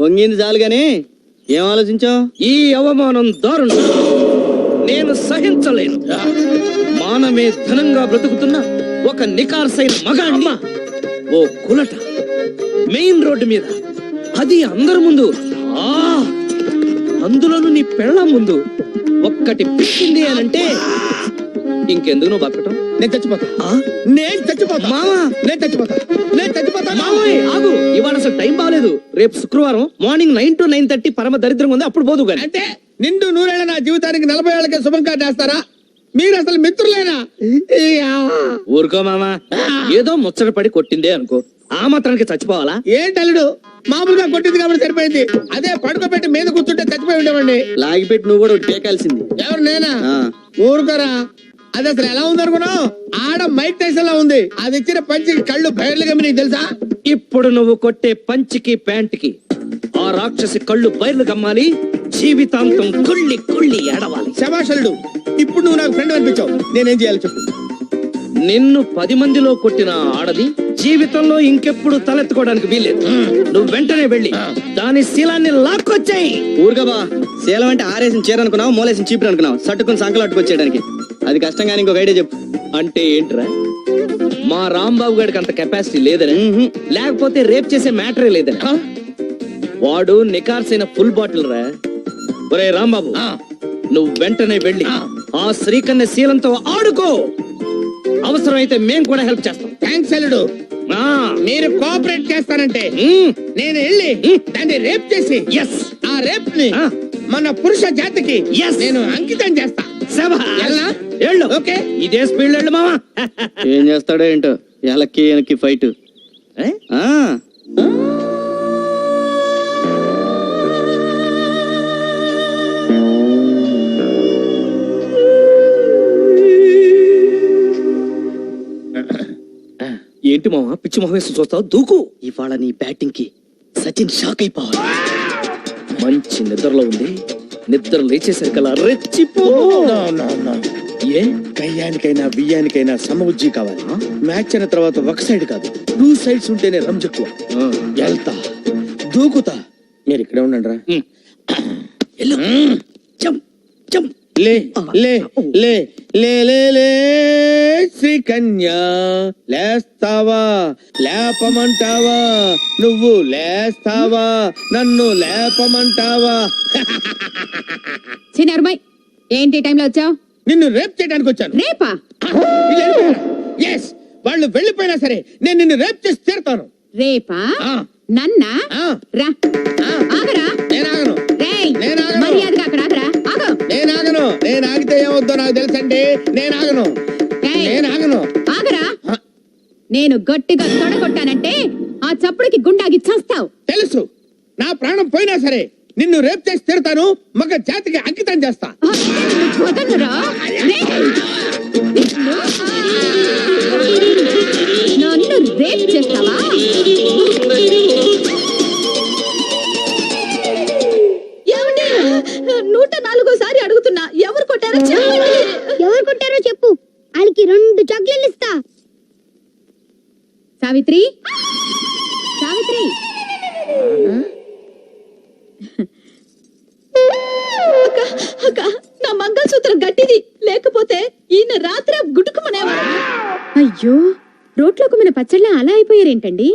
వంగింది చాలు గాని ఏం ఆలోచించావు? ఈ అవమానం దారుణం. నేను సహించలేను. మానమే ధనంగా బ్రతుకుతున్న ఒక నికార్సైన మగాణ్ణి. ఓ కులట. మెయిన్ రోడ్డు మీద. అది అందరి ముందు. ఆ! అందులోను నీ పెళ్ళ ముందు. ఒక్కటి పిచ్చింది అనంటే ఇంకెందుకు నువ్వు బతకటం? నేను చచ్చిపోతా? నేను చచ్చిపోతా. మావా! నేను చచ్చిపోతా. నేను ఆగు. ఇవాళ అసలు టైం బాగాలేదు రేపు శుక్రవారం morning nine to nine thirty పరమ దరిద్రంగా ఉంది. అప్పుడు పోదు కానీ అంటే నిండు నూరేళ్ళ నా జీవితానికి నలభై ఏళ్ళకే శుభం కార్డు వేస్తారా? మీరు అసలు మిత్రులేనా. ఊరుకో మామా. ఏదో ముచ్చట పడి కొట్టిందే అనుకో. ఆ మాత్రానికి చచ్చిపోవాలా? ఏంటి అల్లుడు మామూలుగా కొట్టింది కాబట్టి సరిపోయింది. అదే పడుకోబెట్టి మీద కూర్చుంటే చచ్చిపోయి ఉండేవండి లాగిపెట్టి నువ్వు కూడా టేకాల్సింది ఎవరు నేనా. ఊరుకోరా. అది అసలు ఎలా ఉంది అనుకున్నావు? ఆడ మైక్ టైసన్ లా ఉంది. అది ఇచ్చిన పంచికి కళ్ళు బయర్లు గమ్మి నీకు తెలుసా? ఇప్పుడు నువ్వు కొట్టే పంచికి ప్యాంట్కి ఆ రాక్షసి కళ్ళు బయలు కమ్మాలి జీవితాంతం కుళ్ళి కుళ్ళి ఏడవాలి. శభాషలుడు ఇప్పుడు నువ్వు నాకు ఫ్రెండ్ అనిపించావు. నేనేం చేయాలి చెప్పు. నిన్ను పది మందిలో కొట్టిన ఆడది జీవితంలో ఇంకెప్పుడు తలెత్తుకోవడానికి వీల్లేదు. నువ్వు వెంటనే వెళ్ళి దాని శీలాన్ని లాక్కొచ్చాయి. ఊరుగా బా శీలం అంటే ఆరేసిన చీర అనుకున్నావు మూలేసిన చీపురు అనుకున్నావు? సట్టుకుని అది కష్టం కానీ ఇంకొక ఐడియా చెప్పు. అంటే ఏంట్రా? మా రాంబాబు గారికి అంత కెపాసిటీ లేదని. లేకపోతే రేప్ చేసే మ్యాటరే లేదని. వాడు నికార్సైన ఫుల్ బాటిల్ రా. ఒరే రాంబాబు నువ్వు వెంటనే వెళ్ళి ఆ. శ్రీకన్య శీలంతో ఆడుకో. అవసరమైతే మేం కూడా హెల్ప్ చేస్తాం. థ్యాంక్స్ అల్లుడు. ఆ, మీరు కోఆపరేట్ చేస్తానంటే మ్మ్. నేను వెళ్ళి దాన్ని రేప్ చేసి Yes. ఆ రేప్ని. మన పురుష జాతికి Yes. నేను అంకితం చేస్తా. శభాష్. వెళ్ళు. ఓకే. ఇదే స్పీడ్ వెళ్ళు మావా. ఏం చేస్తాడో ఏంటో? ఎలక్కి వెనక్కి ఫైట్? ఆ. ఏంటి మావా? పిచ్చి మొహం వేసి చూస్తావు? దూకు. ఇవాళ నీ బ్యాటింగ్కి సచిన్ షాక్ అయిపోవాలి. మంచి నిద్రలో ఉంది నిద్ర లేచేసరికల్లా రెచ్చిపో. ఏ? కయ్యానికైనా బియ్యానికైనా సమబుజ్జి కావాలి మ్యాచ్ అయిన తర్వాత ఒక సైడ్ కాదు. టూ సైడ్స్ ఉంటేనే రంజక్కువ ఆ. వెళ్తా. దూకుతా. మీరు ఇక్కడే ఉండండి రా లే లే లే లే లే లే శ్రీ కన్యా లేస్తావా? లేపమంటావా? నువ్వు లేస్తావా? నన్ను లేపమంటావా? ఏంటి టైంలో వచ్చావు? నిన్ను రేప్ చేయడానికి వచ్చాను. రేపా? ఎస్ వాళ్ళు వెళ్ళిపోయినా సరే నేను నిన్ను రేప్ చేసి తీరుతాను. రేపా? నన్నా? రా. ఆగరా. నేను. మర్యాదగా అక్కడ ఆగరా. ఆగు. ఆగితే ఏమవుద్దో నాకు తెలుసండి. నేను ఆగను. రేయ్, నేను ఆగను. ఆగరా. నేను గట్టిగా తొడగొట్టానంటే ఆ చప్పుడుకి గుండాగి చస్తావు. తెలుసు. నా ప్రాణం పోయినా సరే నిన్ను రేప్ చేసి తీరుతాను. మగ జాతికి అయ్యో రోట్లోకి మన పచ్చళ్ళ అలా అయిపోయారేంటండి?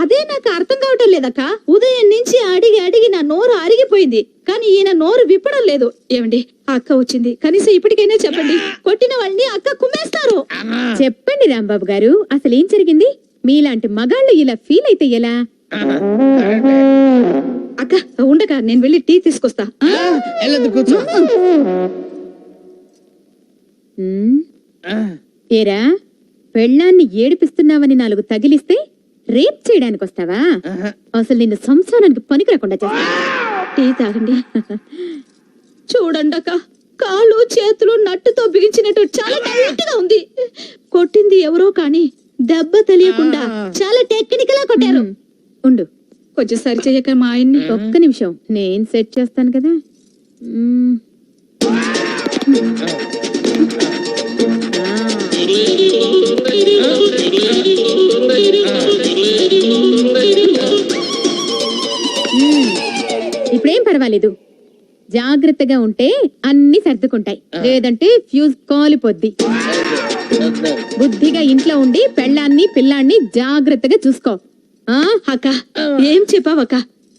అదే నాకు అర్థం కావటం లేదక్క. ఉదయం నుంచి అడిగి అడిగి నా నోరు అరిగిపోయింది. కానీ ఈయన నోరు విప్పడం లేదు. ఏమండి అక్క వచ్చింది. కనీసం ఇప్పటికైనా చెప్పండి. కొట్టిన వాళ్ళని అక్క కుమ్మేస్తారు. చెప్పండి రాంబాబు గారు అసలు ఏం జరిగింది? మీలాంటి మగాళ్ళు ఇలా ఫీల్ అయితే ఎలా? అక్క ఉండక నేను వెళ్ళి టీ తీసుకొస్తా? వెళ్ళదు కూర్చో. ఏరా పెళ్ళాన్ని ఏడిపిస్తున్నావని నాలుగు తగిలిస్తే రేప్ చేయడానికి వస్తావా? అసలు నిన్ను సంసారానికి పనికి రాకుండా చేస్తా. టీ తాగండి. చూడండి అక్క కాళ్ళు చేతులు నట్టుతో బిగించినట్టు చాలా గా ఉంది. కొట్టింది ఎవరో కానీ దెబ్బ తెలియకుండా చాలా టెక్నికల్గా కొట్టారు. ఉండు. కొంచెం సరి చేయక మా ఆయన్ని. ఒక్క నిమిషం. నేను సెట్ చేస్తాను కదా. ఇప్పుడేం పర్వాలేదు. జాగ్రత్తగా ఉంటే అన్ని సర్దుకుంటాయి. లేదంటే ఫ్యూజ్ కాలిపోద్ది. బుద్ధిగా ఇంట్లో ఉండి పెళ్ళాన్ని పిల్లాన్ని జాగ్రత్తగా చూసుకో. అక్క ఏం చెప్పావక్క?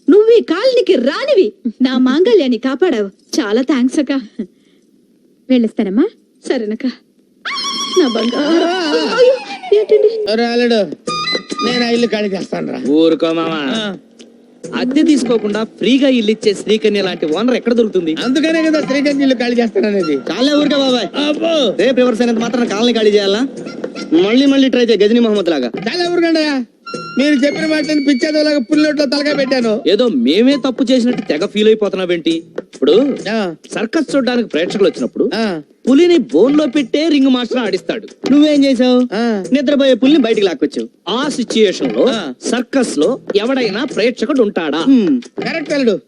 నువ్వు ఈ కాలనికి రానివి. నా మాంగళ్యాన్ని కాపాడావు. చాలా థ్యాంక్స్ అక్క. వెళ్ళొస్తానమ్మా. సరేనక్క. నా బంగారు. నేను ఇల్లు ఖాళీ చేస్తాను రా ఊరుకో మామా. అద్దె తీసుకోకుండా ఫ్రీగా ఇల్లు ఇచ్చే శ్రీకన్య లాంటి ఓనర్ ఎక్కడ దొరుకుతుంది? అందుకనే కదా శ్రీకాంత్ ఇల్లు ఖాళీ చేస్తాననేది. చాలే ఊరికే బాబాయ్. రేపు రివర్స్ అయినంత మాత్రం కాలనీ ఖాళీ చేయాలా? మళ్ళీ మళ్ళీ ట్రై చేయ గజనీ మహమ్మద్ లాగా. చాలా ఊరుకండి మీరు చెప్పిన మాటలను పిచ్చేదోలాగా పుల్లొట్లో తలగా పెట్టాను. ఏదో మేమే తప్పు చేసినట్టు తెగ ఫీల్ అయిపోతున్నావేంటి? ఇప్పుడు సర్కస్ చూడడానికి ప్రేక్షకులు వచ్చినప్పుడు పులిని బోన్లో పెట్టే రింగ్ మాస్టర్ ఆడిస్తాడు. నువ్వేం చేసావు. నిద్రపోయే పుల్ని బయటికి లాక్కొచ్చావు. ఆ సిచ్యుయేషన్లో. సర్కస్లో ఎవడైనా ప్రేక్షకుడు ఉంటాడా. కరెక్ట్ అల్లుడు.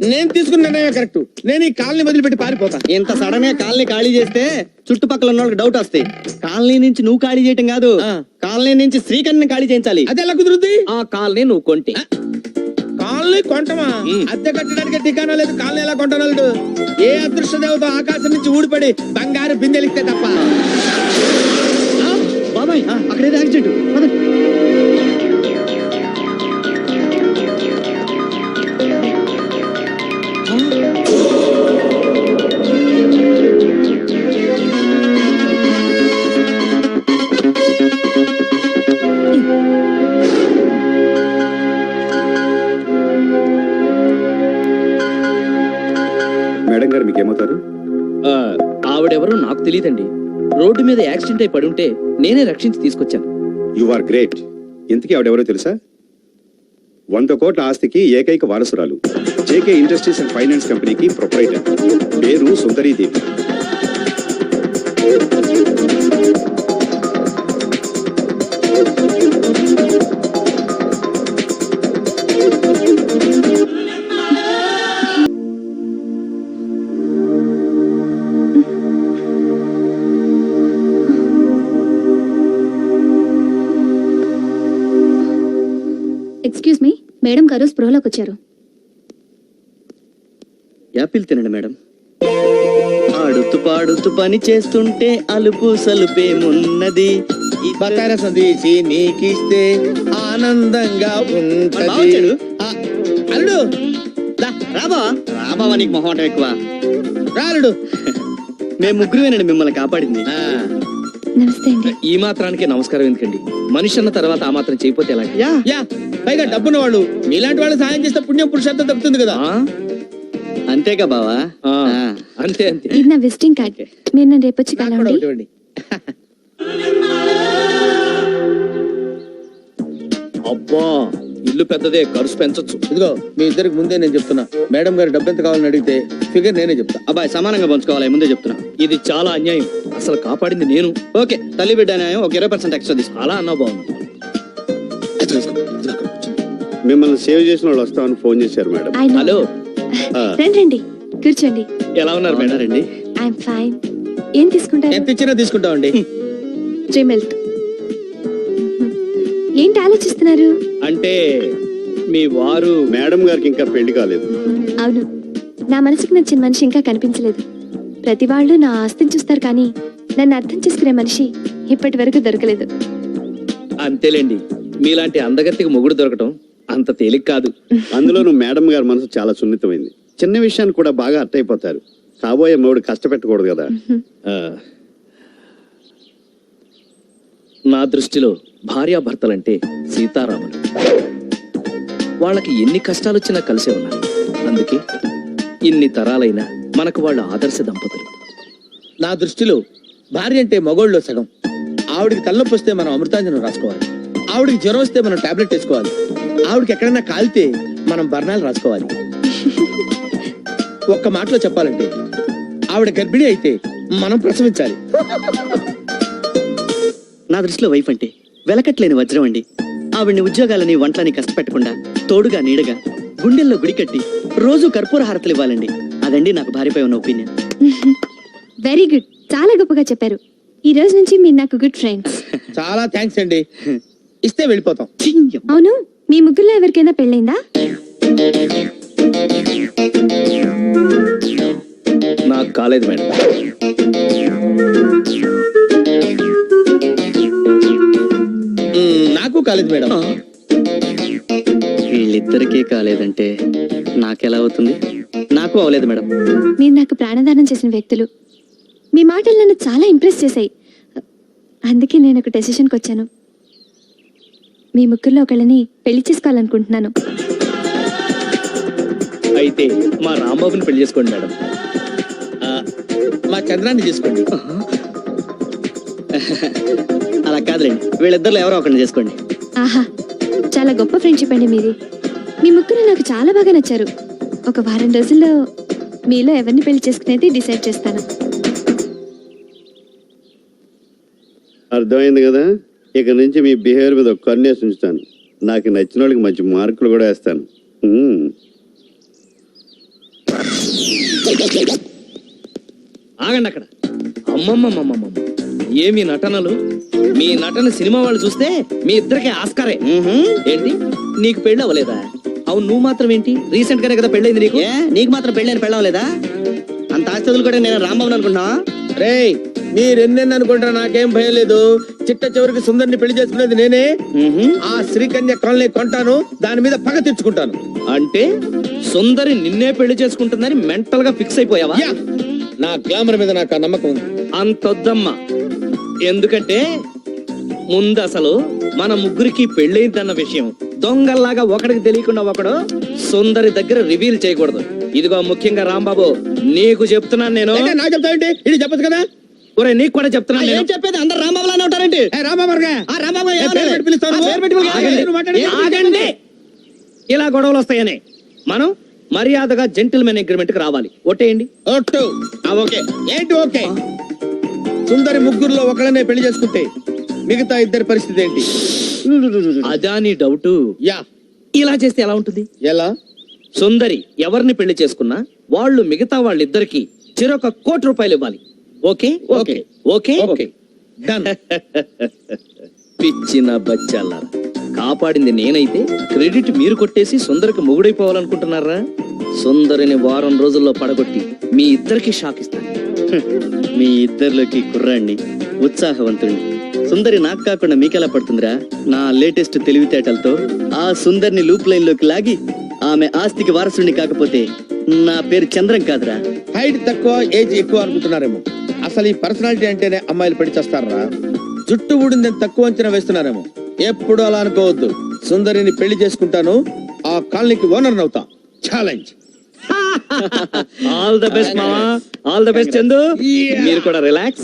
నేను తీసుకున్న నిర్ణయం కరెక్ట్. నేను ఈ కాలనీ వదిలిపెట్టి పారిపోతా. ఇంత సడన్గా కాలనీ ఖాళీ చేస్తే చుట్టుపక్కల ఉన్న వాళ్ళకి డౌట్ వస్తాయి. కాలనీ నుంచి నువ్వు ఖాళీ చేయటం కాదు. ఆ. కాలనీ నుంచి శ్రీకర్ణి ఖాళీ చేయించాలి. అది ఎలా కుదురుద్ది? ఆ కాల్ని నువ్వు కొంటే. కాలనీ కొంటమా? అద్దె కట్టడానికి టికానా లేదు కాలనీ ఎలా కొంటాను అల్లుడు ఏ అదృష్ట దేవత ఆకాశం నుంచి ఊడిపడి బంగారు బిందెలిస్తే తప్ప. బాబాయ్ అక్కడేదో యాక్సిడెంట్ యాక్సిడెంట్ అయి పడి ఉంటే నేనే రక్షించి తీసుకొచ్చాను. యు ఆర్ గ్రేట్ ఇంతకీ ఆవిడెవరో తెలుసా? వంద కోట్ల ఆస్తికి ఏకైక వారసురాలు. జేకే ఇండస్ట్రీస్ అండ్ ఫైనాన్స్ కంపెనీకి ప్రొపరేటర్. పేరు సుందరీదేవి. ఎక్స్క్యూజ్ మీ మేడం గారు స్పృహలోకి వచ్చారు. యాపిల్ తినండి మేడం. ఆడుతూ పాడుతూ పని చేస్తుంటే అలుపు సలుపేమున్నది తీసి నీకిస్తే ఆనందంగా ఉంటది. అల్లుడు రాబా. రాబావా నీకు మొహం ఎక్కువ? రాలుడు మేము ముగ్గురువేనండి మిమ్మల్ని కాపాడింది. నమస్తే ఈ మాత్రానికి నమస్కారం ఎందుకండి? మనిషి అన్న తర్వాత ఆ మాత్రం చేయకపోతే ఎలా యా. యా. పైగా డబ్బున్న వాళ్ళు మీలాంటి వాళ్ళు సాయం చేస్తే పుణ్యం పురుషార్థం దక్కుతుంది కదా? అంతేగా బావా. అంతే అంతే. ఇది నా విజిటింగ్ కార్డ్. మీరు నన్ను రేపు వచ్చి కలవండి. అబ్బా ఇల్లు పెద్దదే ఖర్చు పెంచొచ్చు. ఇదిగో మీ ఇద్దరికి ముందే నేను చెప్తున్నా. మేడం గారు డబ్బు ఎంత కావాలని అడిగితే ఫిగర్ నేనే చెప్తా. అబ్బాయి సమానంగా పంచుకోవాలి ముందే చెప్తున్నా. ఇది చాలా అన్యాయం. అసలు కాపాడింది నేను. ఓకే తల్లి బిడ్డ న్యాయం ఒక ఇరవై పర్సెంట్ ఎక్స్ట్రా తీసుకో. అలా అన్నా బాగుంది మిమ్మల్ని సేవ్ చేసిన వాళ్ళు వస్తామని ఫోన్ చేశారు మేడం. I know. హలో రండి రండి కూర్చోండి. ఎలా ఉన్నారు మేడం? రండి ఐఎమ్ ఫైన్ ఏం తీసుకుంటారు? ఎంత ఇచ్చినా తీసుకుంటామండి. త్రీ మిల్క్ ఏంటి ఆలోచిస్తున్నారు? అంటే మీ వారు మేడం గారికి ఇంకా పెళ్ళి కాలేదు. అవును. నా మనసుకు నచ్చిన మనిషి ఇంకా కనిపించలేదు. ప్రతి వాళ్ళు నా ఆస్తిని చూస్తారు కానీ నన్ను అర్థం చేసుకునే మనిషి ఇప్పటి వరకు దొరకలేదు. అంతేలేండి. మీలాంటి అందగత్తికి మొగుడు దొరకటం అంత తేలిక కాదు. అందులోనూ మేడం గారి మనసు చాలా సున్నితమైంది. చిన్న విషయాన్ని కూడా బాగా అర్థైపోతారు కాబోయే మూడు కష్టపెట్టకూడదు కదా. ఆ, నా దృష్టిలో భార్యాభర్తలంటే సీతారాములు. వాళ్ళకి ఎన్ని కష్టాలు వచ్చినా కలిసే ఉన్నారు. అందుకే ఇన్ని తరాలైనా మనకు వాళ్ళ ఆదర్శ దంపతులు. నా దృష్టిలో భార్య అంటే మగోళ్ళలో సగం. ఆవిడికి తలనొప్పి వస్తే మనం అమృతాంజనం రాసుకోవాలి. ఆవిడికి జ్వరం వస్తే మనం టాబ్లెట్ వేసుకోవాలి. ఆవిడకి ఎక్కడైనా కాలితే మనం బర్ణాలు రాసుకోవాలి. ఒక్క మాటలో చెప్పాలంటే ఆవిడ గర్భిణి అయితే మనం ప్రసవించాలి. నా దృష్టిలో వైఫ్ అంటే వెలకట్లేని వజ్రం అండి. ఆవిడ్ని ఉద్యోగాలని వంటలని కష్టపెట్టకుండా తోడుగా నీడగా గుండెల్లో గుడి కట్టి రోజు కర్పూర హారతలు ఇవ్వాలండి. అదండి నాకు భార్యపై ఉన్న ఒపీనియన్. Very good. చాలా గొప్పగా చెప్పారు. ఈ రోజు నుంచి మీరు నాకు గుడ్ ఫ్రెండ్స్. చాలా థ్యాంక్స్ అండి. ఇస్తే వెళ్ళిపోతాం. అవును. మీ ముగ్గురులో ఎవరికైనా పెళ్ళైందా? నాకు కాలేదు మేడం. నాకు కాలేదు మేడం. వీళ్ళిద్దరికీ కాలేదంటే నాకెలా అవుతుంది? నాకు అవలేదు మేడం. మీరు నాకు ప్రాణదానం చేసిన వ్యక్తులు. మీ మాటలు నన్ను చాలా ఇంప్రెస్ చేశాయి. అందుకే నేను ఒక డెసిషన్కి వచ్చాను మీ ముగ్గురులో ఒకళ్ళని పెళ్ళి చేసుకోవాలనుకుంటున్నాను. అయితే మా రాంబాబుని పెళ్ళి చేసుకోండి మేడం. ఆ, మా చంద్రాన్ని తీసుకోండి అలా కాదులేండి. వీళ్ళిద్దరిలో ఎవరో ఒకరిని చేసుకోండి. ఆహా చాలా గొప్ప ఫ్రెండ్షిప్ అండి మీది. మీ ముగ్గురు నాకు చాలా బాగా నచ్చారు. ఒక వారం రోజుల్లో మీలో ఎవరిని పెళ్ళి చేసుకునేది డిసైడ్ చేస్తాను. అర్థమైంది కదా? ఇక నుంచి మీ బిహేవియర్ మీద ఒక కన్నేసి ఉంచుతాను. నాకు నచ్చిన వాళ్ళకి మంచి మార్కులు కూడా వేస్తాను. ఆగండి అక్కడ. అమ్మమ్మమ్మమ్మమ్మ. ఏమి నటనలు? మీ నటన సినిమా వాళ్ళు చూస్తే మీ ఇద్దరికి ఆస్కారే. ఏంటి? నీకు పెళ్ళి అవ్వలేదా? అవును నువ్వు మాత్రం ఏంటి? రీసెంట్ గానే కదా పెళ్ళైంది నీకు? నీకు మాత్రం పెళ్ళని పెళ్ళం లేదా అంత ఆస్తులు కూడా నేను రాంబాబు అనుకుంటున్నా రేయ్ మీరు ఎన్నెన్ని అనుకుంటా నాకేం భయం లేదు. చిట్ట చివరికి సుందరిని పెళ్ళి చేసుకునేది నేనే. ఆ శ్రీకన్య కాలనీ కొంటాను దాని మీద పగ తెచ్చుకుంటాను అంటే సుందరి నిన్నే పెళ్ళి చేసుకుంటుందని మెంటల్గా ఫిక్స్ అయిపోయావా? యా. నా గ్లామర్ మీద నాకు ఆ నమ్మకం ఉంది. అంతొద్దమ్మా. ఎందుకంటే ముందు అసలు మన ముగ్గురికి పెళ్ళైందన్న విషయం దొంగల్లాగా ఒకడికి తెలియకుండా ఒకడు సుందరి దగ్గర రివీల్ చేయకూడదు. ఇదిగో ముఖ్యంగా రాంబాబు నీకు చెప్తున్నాను నేను. ఏంటి నాకు చెప్తావేంటి? ఇది చెప్పదు కదా? ఒరే నీకు కూడా చెప్తున్నాను ఏం చెప్పేది? అందరు ఆ ఏ పేరు పెట్టి పిలుస్తావు. ఆగండి. మాట్లాడేది. ఆగండి. ఇలా గొడవలు వస్తాయని. మనం మర్యాదగా జెంటిల్మెన్ అగ్రిమెంట్కి రావాలి. ఒట్టేయండి ఒట్టు ఆ, ఓకే. ఏంటి ఓకే? సుందరి ముగ్గురులో ఒకళ్ళనే పెళ్ళి చేసుకుంటే మిగతా ఇద్దరి పరిస్థితి ఏంటి? అదా నీ డౌట్? యా. ఇలా చేస్తే ఎలా ఉంటుంది? ఎలా? సుందరి ఎవరిని పెళ్ళి చేసుకున్నా వాళ్ళు మిగతా వాళ్ళిద్దరికి చిరొక కోటి రూపాయలు ఇవ్వాలి. Okay okay. Okay okay done పిచ్చిన బచ్చాలారా కాపాడింది నేనైతే క్రెడిట్ మీరు కొట్టేసి సుందరికి మొగుడైపోవాలనుకుంటున్నారా? సుందరిని వారం రోజుల్లో పడగొట్టి మీ ఇద్దరికి షాక్ ఇస్తాను మీ ఇద్దరిలోకి కుర్రాణ్ణి ఉత్సాహవంతుణ్ణి. సుందరి నాకు కాకుండా మీకెలా పడుతుందిరా? నా లేటెస్ట్ తెలివితేటలతో ఆ సుందరిని లూప్ లైన్లోకి లాగి ఆమె ఆస్తికి వారసుడిని కాకపోతే నా పేరు చంద్రం కాదురా. హైట్ తక్కువ ఏజ్ ఎక్కువ అనుకుంటున్నారేమో. అసలు ఈ పర్సనాలిటీ అంటేనే అమ్మాయిలు పెళ్ళి చేస్తారా? జుట్టు ఊడిందని తక్కువ అంచనా వేస్తున్నారేమో. ఎప్పుడు అలా అనుకోవద్దు. సుందరిని పెళ్ళి చేసుకుంటాను. ఆ కాలనీకి ఓనర్ అవుతా. ఛాలెంజ్ ఆల్ ద బెస్ట్ మావా ఆల్ ద బెస్ట్ చందు. మీరు కూడా రిలాక్స్